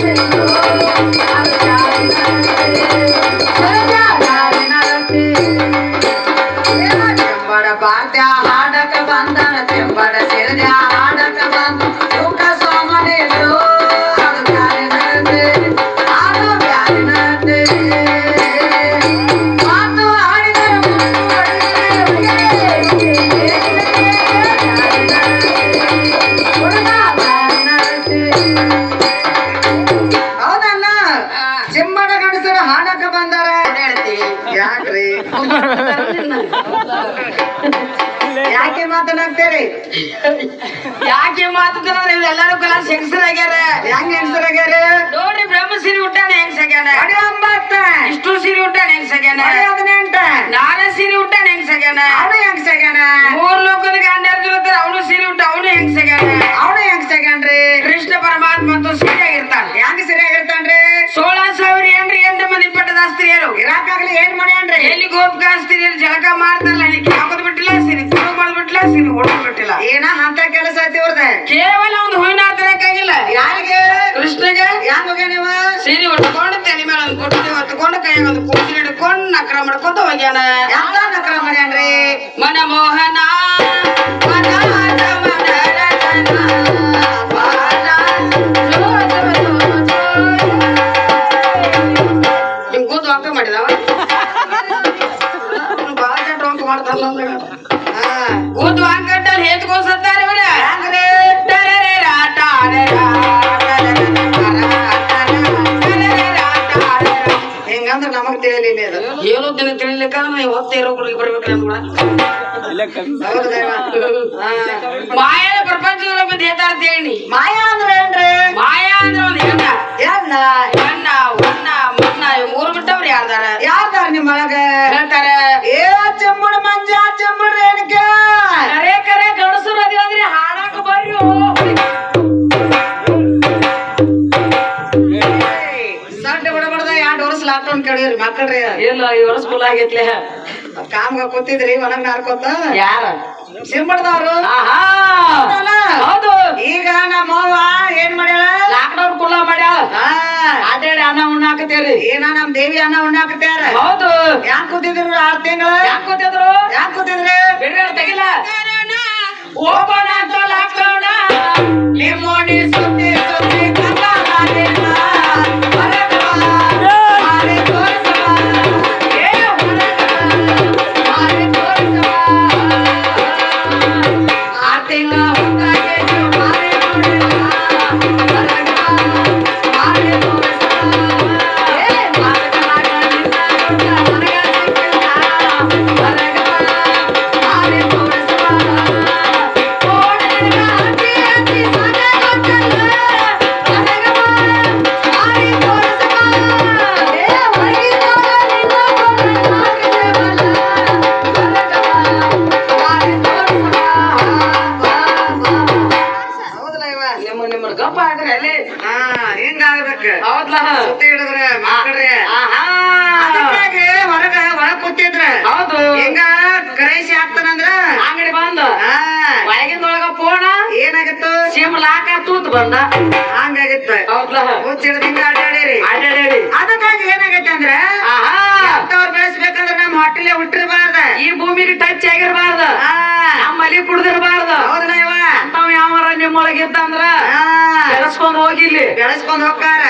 Thank you. ಯಾಕೆ ಮಾತನಾಡ್ತೀರಿ ಯಾಕೆ ಮಾತಾಡ್ತಾರ ನೀವು ಎಲ್ಲರೂ ಕಲಾ ಹೆಂಗಸರಾಗ್ಯಾರ ಹೆಂಗ್ ಹೆಂಗಸರಾಗ್ಯಾರ? ನೋಡ್ರಿ ಬ್ರಹ್ಮ ಸೀರೆ ಉಟ್ಟಾನ ಹೆಂಗ್ ಸಗ್ಯಾನ ಅಡಿ ಒಂಬತ್ತ. ಇಷ್ಟು ಸೀರೆ ಉಟ್ಟಾನ ಹೆಂಗ್ ಸಗ್ಯಾನ ಅಡಿ ಹದಿನೆಂಟ. ನಾರ ಸೀರೆ ಉಟ್ಟಾನ ಹೆಂಗ್ ಸಗ್ಯಾನ ಅವನು ಹೆಂಗ್ ಸಗ್ಯಾನ ಮೂರ್ ಲೋಕದ ಗಂಡರ್ದಿರ್ತಾರ ಅವನು ಸೀರೆ ಉಟ್ಟ ಅವನು ಹೆಂಗ್ ಸಗ್ಯಾನ ಅವನು ಹೆಂಗ್ ಸಗ್ಯಾನ್ರಿ ಕೃಷ್ಣ ಪರಮಾತ್ಮ ಅಂತೂ ಸೀರೆ ಆಗಿರ್ತಾನ ಹೆಂಗ್ ಸರಿಯಾಗಿರ್ತಾನ್ರಿ? ಸೋಳ ಇರಾಕಾಗ್ಲಿ ಏನ್ ಮಾಡ್ಯಾನ್ರಿ ಎಲ್ಲಿ ಗೋಪಿಕ ಸ್ತ್ರೀಯರು ಜಳಕ ಮಾಡ್ತಾರಲ್ಲ ಇಲ್ಲಿ ಹಾಕೋದ್ ಬಿಟ್ಟಿಲ್ಲ ಸೀರೆ ತುಳು ಮಾಡೋದ್ ಬಿಟ್ಟಿಲ್ಲ ಸೀರೆ ಹೊಡೋದ್ ಬಿಟ್ಟಿಲ್ಲ. ಏನ ಅಂತ ಕೆಲಸ ಐತಿ ಇವ್ರದ? ಕೇವಲ ಒಂದು ಹೂವಿನ ತರಕಾಗಿಲ್ಲ ಯಾರಿಗೆ? ಕೃಷ್ಣಗೆ. ಯಾರ ಹೋಗ್ಯ ನೀವ? ಸೀರೆ ಉಟ್ಕೊಂಡು ತಲೆ ಮೇಲೆ ಒಂದು ಕೊಟ್ಟಿ ಹೊತ್ಕೊಂಡು ಕೈ ಒಂದು ಕೂಸಿ ಹಿಡ್ಕೊಂಡು ನಕ್ರ ಮಾಡ್ಕೊಂತ ಹೋಗ್ಯಾನ. ಯಾವ ನಕ್ರ ಮಾಡ್ಯಾನ್ರಿ ಮನಮೋಹನ. ಮನಮನ ಕೂತು ಅಂಕಟ್ಟಲ್ಲಿ ಹೇತ್ಕೋಸತ್ತಾರೆ ಇವ್ರ ಹೆಂಗ್ರಿ ರಾಟ ಅರೆರ. ಹಿಂಗಂದ್ರ ನಮಗ್ ತಿಳಿಲಿಲ್ಲ ಇದು ಹೇಳೋದಿನ ತಿಳಿಲಿಕ್ಕ ನೀವು ಹೊತ್ತೆ ಬರ್ಬೇಕು ನಮ್ಗಳ. ಮಾಯದ ಪ್ರಪಂಚದಲ್ಲಿ ಬಂದು ಹೇತಾರ ಹೇಳಿ. ಮಾಯಾ ಅಂದ್ರ ಏನ್ರಿ? ಮಾಯಾ ಅಂದ್ರೆ ಒಂದ್ ಹೆಣ್ಣ ಏನ ಹೆಣ್ಣ ಮಣ್ಣ ಮನ್ನ ಇವ್ ಮೂರು ಬಿಟ್ಟವ್ರು ಯಾರ್ದಾರ? ಯಾರ್ದಾರ ನಿಮ್ಮೊಳಗ ಒಳಗ ಹೇಳ್ತಾರ. ಚೆಮ್ಮಡ ಮಂಜ ಚೆಮ್ಮಡ ರೇಣುಕ. ಕರೆ ಕರೆ ಗಣಸರು ಅದೇವ್ರಿ ಹಾಡಾಕ ಬರ್ರಿ ಸಣ್ಣ ಬಡಬಡ್ದ ಎರಡು ವರ್ಷ ಲಾಕ್ಡೌನ್ ಕೇಳಿರಿ ಮಕ್ಕಳ್ರಿ. ಇಲ್ಲ ಈ ವರ್ಷ ಸ್ಕೂಲ್ ಆಗೈತ್ಲೆ. ಕಾಮ್ಗ ಕೂತಿದ್ರಿ ನಾರ್ಕೋತ? ಯಾರ? ಹೌದು. ಈಗ ನಮ್ಮ ಅವ್ವ ಏನ್ ಮಾಡ್ಯಾಳ? ಲಾಕ್ಡೌನ್ ಕುಲ್ಲ ಮಾಡ್ಯಾಳ. ಅಡ್ಡಾಡಿ ಅನ್ನ ಉಣ್ಣಾಕತ್ತೇರಿ ಏನ ನಮ್ ದೇವಿ ಅನ್ನ ಉಣ್ಣಾಕತ್ಯಾರ ಹೌದು. ಯಾಕ್ ಕೂತಿದ್ರು ಆರ್ ತಿಂಗಳ? ಯಾಕ ಕೂತಿದ್ರು? ಯಾಕ್ ಕೂತಿದ್ರಿ? ಬಿಡುಗಡೆ ತೆಗಿಲ್ಲ ಓಪನ್ ಅಂತ ಲಾಕ್ಡೌನ್. ಹಿಂಗಾಗ್ಬೇಕು ಹೌದ್ಲ? ಸುತ್ತಿ ಹಿಡಿದ್ರೆ ಅದಕ್ಕಾಗಿ ಹೊರಗ ಒಳಗ್ ಕೂತಿದ್ರ. ಹೌದು. ಹಿಂಗ ಕರೆಸಿ ಹಾಕ್ತಾನಂದ್ರ? ಅಂಗಡಿ ಬಂದ. ಆ, ಒಳಗಿಂದೊಳಗ ಪೋಣ. ಏನಾಗಿತ್ತು? ಸಿಮ್ ಲಾಕ ತೂತ್ ಬಂದ. ಹಂಗಾಗಿತ್ತು. ಹೌದ್ಲ? ಮುಚ್ಚಿಡ್ದ ಹಿಂಗ ಅಡ್ಡಾಡಿರಿ ಅಡ್ಡಾಡಿ ಅದಕ್ಕಾಗಿ ಏನಾಗೈತೆ ಅಂದ್ರ ಆಹಾ. ಅಂತವ್ರು ಬೆಳೆಸ್ಬೇಕಂದ್ರ ನಮ್ಮ ಹೋಟೆಲ್ ಹುಟ್ಟಿರ್ಬಾರ್ದ. ಈ ಭೂಮಿಗೆ ಟಚ್ ಆಗಿರ್ಬಾರ್ದ. ಆ, ನಮ್ಮ ಮಲಿ ಕುಡ್ದಿರ್ಬಾರ್ದ. ಹೌದನ ಇವ ಅಂತಾವ್ ಯಾವಾರ ನಿಮ್ಮೊಳಗೆ ಇತ್ತಂದ್ರ ಆ, ಬೆಳೆಸ್ಕೊಂಡ್ ಹೋಗಿಲ್ಲಿ. ಬೆಳೆಸ್ಕೊಂಡ್ ಹೋಗ್ತಾರೆ.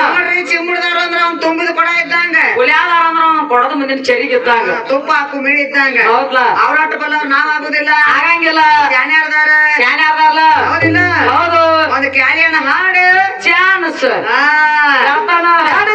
ನೋಡ್ರಿ ಚಿಮ್ಮುಡ್ದವ್ರು ಅಂದ್ರ ಅವ್ನ್ ತುಂಬಿದ ಕೊಡ ಇದ್ದಂಗ. ಹುಲಿಯಾದಾರ ಅಂದ್ರ ಅವ್ನ ಕೊಡದ ಮುಂದಿನ ಚರಿಗೆ ಇದ್ದಂಗ. ತುಪ್ಪ ಹಾಕು ಮಿಳಿ ಇದ್ದಂಗ. ಹೌದ್ಲ? ಅವ್ರಾಟ ಬಲ್ಲ ನಾವ್ ಆಗುದಿಲ್ಲ. ಆಗಂಗಿಲ್ಲ. ಜಾನ್ಯಾರ್ದಾರ ಶಾನೆ ಅದಾರಲ್ಲ ಹೌದಿಲ್ಲ. ಹೌದು. ಒಂದು ಕ್ಯಾಲಿಯನ್ನ ಹಾಡು. ಚಾನ್ಸ್. ಹಾಡು